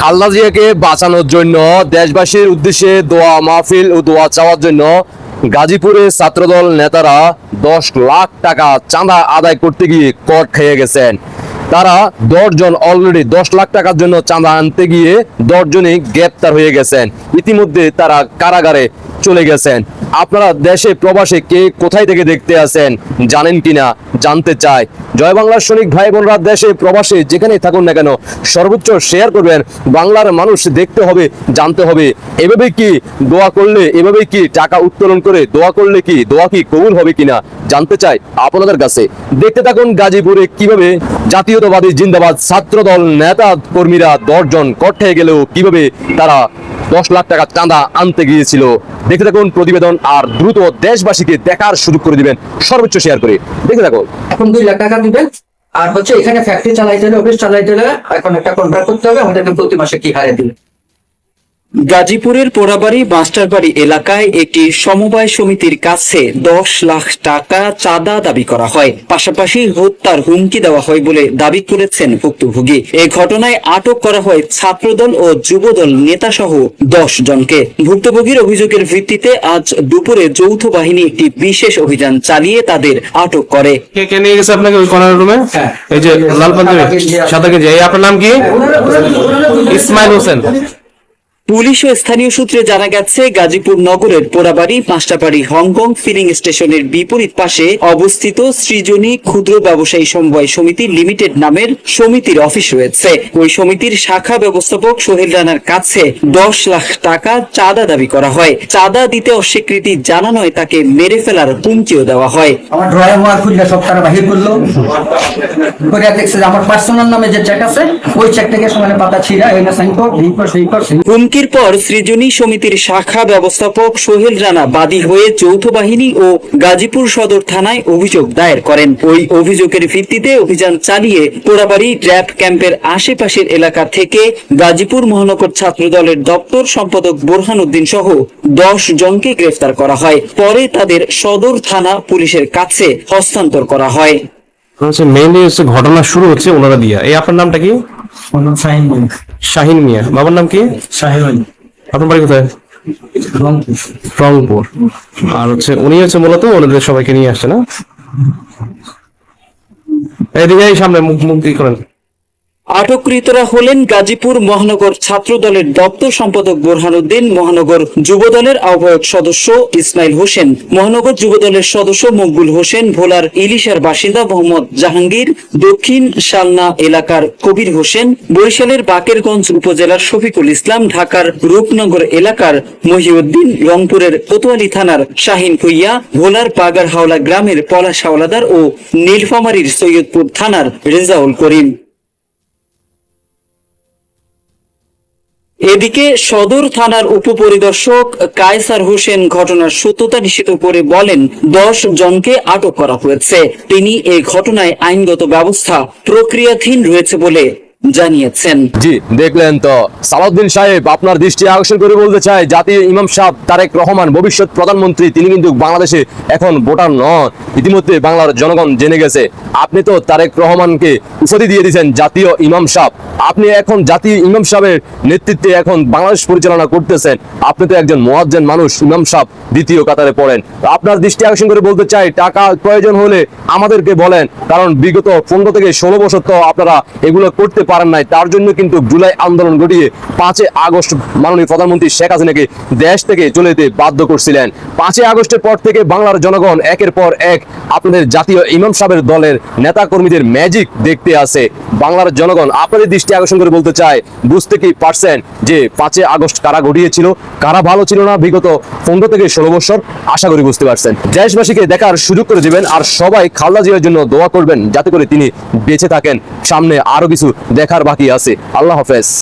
খালদা জিয়াকে বাঁচানোর জন্য, দেশবাসীর উদ্দেশ্যে দোয়া মাহফিল ও দোয়া চাওয়ার জন্য গাজীপুরে ছাত্রদল নেতারা দশ লাখ টাকা চাঁদা আদায় করতে গিয়ে কট খেয়ে গেছেন। তারা দশজন অলরেডি দশ লাখ টাকার জন্য চাঁদা আনতে গিয়ে দশজনই গ্রেপ্তার হয়ে গেছেন। ইতিমধ্যে তারা কারাগারে চলে গেছেন। আপনারা দেশে প্রবাসে কে কোথায় থেকে দেখতে আছেন জানেন কিনা? জানতে চাই। জয় বাংলার সৈনিক ভাই বোনরা দেশে প্রবাসে যেখানেই থাকুন না কেন, সর্বোচ্চ শেয়ার করবেন। বাংলার মানুষ দেখতে হবে, জানতে হবে। এভাবে কি দোয়া করলে, এভাবে কি টাকা উত্তোলন করে দোয়া করলে কি, দোয়া কি কবুল হবে কিনা জানতে চাই আপনাদের কাছে। দেখতে থাকুন গাজীপুরে কীভাবে জাতীয়তাবাদী জিন্দাবাদ ছাত্রদল নেতা কর্মীরা দশজন কঠে গেলেও কীভাবে তারা দশ লাখ টাকা চাঁদা আনতে গিয়েছিল? দেখে থাকুন প্রতিবেদন আর দ্রুত দেশবাসীকে দেখার সুযোগ করে দিবেন। সর্বোচ্চ শেয়ার করে। দেখে থাকুন। এখন দুই লাখ টাকা দিবেন। আর হচ্ছে এখানে ফ্যাক্টরি চালাইতে হলে অফিস চালাইতে হলে এখন একটা কন্ট্রাক্ট করতে হবে। আমাদেরকে প্রতি মাসে কি হারে দিবে গাজীপুরের পোড়াবাড়ি মাস্টারবাড়ি এলাকায় একটি সমবায় সমিতির কাছে দশ লাখ টাকা চাঁদা দাবি করা হয়। পাশাপাশি হত্যার হুমকি দেওয়া হয় বলে দাবি করেছেন ভুক্তভোগী। এই ঘটনায় আটক করা হয় ছাত্রদল ও যুবদল নেতা সহ দশ জনকে। ভুক্তভোগীর অভিযোগের ভিত্তিতে আজ দুপুরে যৌথ বাহিনী একটি বিশেষ অভিযান চালিয়ে তাদের আটক করে। কে নিয়ে গেছে আপনাকে ওই কর্নার রুমে হ্যাঁ। এই যে লাল পাঞ্জাবি সাদা গেঞ্জি আপনার নাম কি? ইসমাইল হোসেন। পুলিশ ও স্থানীয় সূত্রে জানা গেছে গাজীপুর নগরের পোড়াবাড়ি পাঁচটাবাড়ি হংকং ফিলিং স্টেশনের বিপরীত পাশে অবস্থিত সৃজনী ক্ষুদ্র ব্যবসায়ী সমবায় সমিতি লিমিটেড নামের সমিতির অফিস রয়েছে। ওই সমিতির শাখা ব্যবস্থাপক সোহেল রানার কাছে দশ লাখ টাকা চাঁদা দাবি করা হয়। চাঁদা দিতে অস্বীকৃতি জানানোয় তাকে মেরে ফেলার হুমকিও দেওয়া হয়। আমার ড্রয়ার খুললে সব টাকা বাহির করল। করে দেখছে আমার পার্সোনাল নামে যে চেক আছে ওই চেক থেকে সমানে পাতা ছিঁড়া এই না সাইন কর এই কর সেই কর সেই হুমকির পর সৃজনী সমিতির শাখা ব্যবস্থাপক সোহেল রানা বাদী হয়ে যৌথ বাহিনী ও গাজীপুর সদর থানায় অভিযোগ দায়ের করেন। ওই অভিযোগের ভিত্তিতে অভিযান চালিয়ে পোড়াবাড়ি র্যাব ক্যাম্পের আশেপাশের এলাকা থেকে গাজীপুর মহানগর ছাত্র দলের দপ্তর সম্পাদক বোরহান উদ্দিন সহ দশ জনকে গ্রেফতার করা হয়। পরে তাদের সদর থানা পুলিশের কাছে হস্তান্তর করা হয়। হচ্ছে মেইনলি হচ্ছে ঘটনা শুরু হচ্ছে ওনারা দিয়া। এই আপনার নামটা কি? শাহিন মিয়া। বাবার নাম কি? শাহিন। আপনার বাড়ি কোথায়? রংপুর। আর হচ্ছে উনি হচ্ছে মূলত ওনাদের সবাইকে নিয়ে আসছে না? এদিকে সামনে মুখ মুখ দিয়ে করেন। আটককৃতরা হলেন গাজীপুর মহানগর ছাত্র দলের দপ্তর সম্পাদক বোরহানুদ্দিন, মহানগর যুব দলের আহ্বায়ক সদস্য ইসমাইল হোসেন, মহানগর যুব দলের সদস্য মকবুল হোসেন, ভোলার ইলিশার বাসিন্দা মোহাম্মদ জাহাঙ্গীর, দক্ষিণ শালনা এলাকার কবির হোসেন, বরিশালের বাকেরগঞ্জ উপজেলার শফিকুল ইসলাম, ঢাকার রূপনগর এলাকার মহিউদ্দিন, রংপুরের কোতোয়ালি থানার শাহিন ভুইয়া, ভোলার পাগার হাওলা গ্রামের পলাশ হাওলাদার ও নীলফামারীর সৈয়দপুর থানার রেজাউল করিম। এদিকে সদর থানার উপপরিদর্শক কায়সার হোসেন ঘটনার সত্যতা নিশ্চিত করে বলেন, দশ জনকে আটক করা হয়েছে। তিনি এই ঘটনায় আইনগত ব্যবস্থা প্রক্রিয়াধীন রয়েছে বলে জানিয়েছেন। জি, দেখলেন তো। সালাউদ্দিন সাহেব আপনার দৃষ্টি আকর্ষণ করে বলতে চাই জাতীয় ইমাম সাহেব তারেক রহমান, ভবিষ্যৎ প্রধানমন্ত্রী, তিনি কিন্তু বাংলাদেশে এখন ভোটার নন। ইতিমধ্যে বাংলার জনগণ জেনে গেছে আপনি তো তারেক রহমানকে উপাধি দিয়ে দিয়েছেন জাতীয় ইমাম সাহেব। আপনি এখন জাতীয় ইমাম সাহেবের নেতৃত্বে এখন বাংলাদেশ পরিচালনা করতেছেন। আপনি তো একজন মোয়াজ্জেন মানুষ, ইমাম সাহেব, দ্বিতীয় কাতারে পড়েন। আপনার দৃষ্টি আকর্ষণ করে বলতে চাই, টাকা প্রয়োজন হলে আমাদেরকে বলেন, কারণ বিগত পনেরো থেকে ষোলো বছর তো আপনারা এগুলো করতে পারেন নাই। তার জন্য কিন্তু জুলাই আন্দোলন ঘটিয়ে পাঁচে আগস্ট মাননীয় প্রধানমন্ত্রী শেখ হাসিনাকে দেশ থেকে চলে যেতে বাধ্য করছিলেন। পাঁচই আগস্টের পর থেকে বাংলার জনগণ একের পর এক আপনাদের জাতীয় ইমাম সাহেবের দলের নেতা কর্মীদের ম্যাজিক দেখতে আসে। বাংলার জনগণ আপনাদের দৃষ্টি আকর্ষণ করে বলতে চায়, বুঝতে কি পারছেন যে পাঁচে আগস্ট কারা ঘটিয়েছিল কারা ভালো ছিল না বিগত পনেরো থেকে ষোলো বছর? আশা করি বুঝতে পারছেন। দেশবাসীকে দেখার সুযোগ করে দেবেন আর সবাই খালদা জিয়ার জন্য দোয়া করবেন, যাতে করে তিনি বেঁচে থাকেন। সামনে আরও কিছু দেখার বাকি আছে। আল্লাহ হাফেজ।